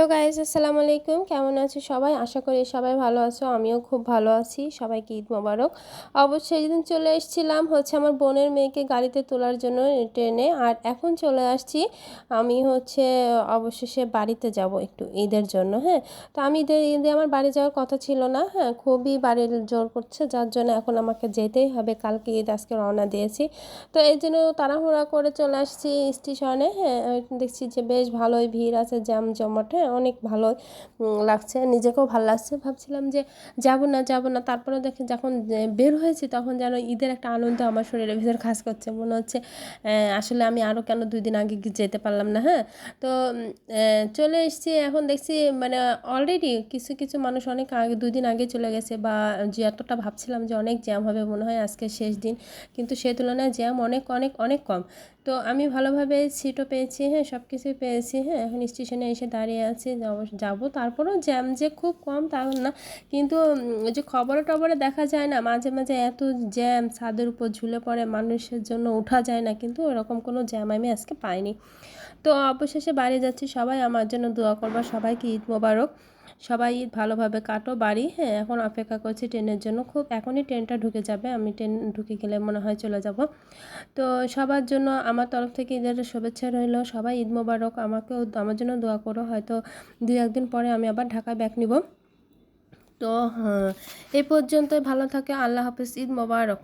Hello guys আসসালামু আলাইকুম। কেমন আছো সবাই? আশা করি সবাই ভালো আছো, আমিও খুব ভালো আছি। সবাইকে ঈদ মোবারক। অবশ্যই যেদিন চলে এসেছিলাম হচ্ছে আমার বোনের মেয়েকে গাড়িতে তোলার জন্য ট্রেনে। আর এখন চলে আসছি আমি হচ্ছে অবশেষে বাড়িতে যাব একটু ঈদের জন্য হ্যাঁ? তো আমি ঈদের ঈদে আমার বাড়ি যাওয়ার কথা ছিল না হ্যাঁ? খুবই বাড়ির জোর করছে, যার জন্য এখন আমাকে যেতেই হবে। কালকে ঈদ, আজকে রওনা দিয়েছি। তো এই জন্য তাড়াহুড়া করে চলে আসছি স্টেশনে হ্যাঁ? দেখছি যে বেশ ভালোই ভিড় আছে জ্যাম জমাট হ্যাঁ? অনেক ভালো লাগছে, নিজেকেও ভালো লাগছে। ভাবছিলাম যে যাব না যাব না। তারপরে দেখি যখন বের হয়েছি তখন যেন ঈদের একটা আনন্দ আমার শরীরের ভিতর কাজ করছে। মনে হচ্ছে আসলে আমি আরও কেন দুই দিন আগে যেতে পারলাম না হ্যাঁ? তো চলে এসেছি। এখন দেখছি মানে অলরেডি কিছু কিছু মানুষ অনেক আগে, দুই দিন আগে চলে গেছে বা যে এতটা ভাবছিলাম যে অনেক জ্যাম হবে মনে হয় আজকে শেষ দিন। কিন্তু সে তুলনায় জ্যাম অনেক অনেক অনেক কম। তো আমি ভালোভাবে সিটও পেয়েছি হ্যাঁ সব কিছুই পেয়েছি হ্যাঁ এখন স্টেশনে এসে দাঁড়িয়ে আছি, যাব তারপরেও জ্যাম যে খুব কম তা না, কিন্তু যে খবরে টবরে দেখা যায় না, মাঝে মাঝে এত জ্যাম ছাদের উপর ঝুলে পড়ে, মানুষের জন্য ওঠা যায় না, কিন্তু ওরকম কোনো জ্যাম আমি আজকে পাইনি। তো অবশেষে বাড়ি যাচ্ছি, সবাই আমার জন্য দোয়া করবা, সবাইকে ঈদ মোবারক। সবাই ভালোভাবে কাটো, বাড়ি হ্যাঁ এখন অপেক্ষা করছি ট্রেনের জন্য। খুব এখনই ট্রেনটা ঢুকে যাবে, আমি ট্রেন ঢুকে গেলে মনে হয় চলে যাব। তো সবার জন্য আমার তরফ থেকে ঈদের শুভেচ্ছা রইল, সবাই ঈদ মোবারক, আমাকেও, আমার জন্য দোয়া করো, হয়তো দুই একদিন পরে আমি আবার ঢাকায় ব্যাক নিব। তো হ্যাঁ এই পর্যন্তই, ভালো থাকে, আল্লাহ হাফিজ, ঈদ মোবারক।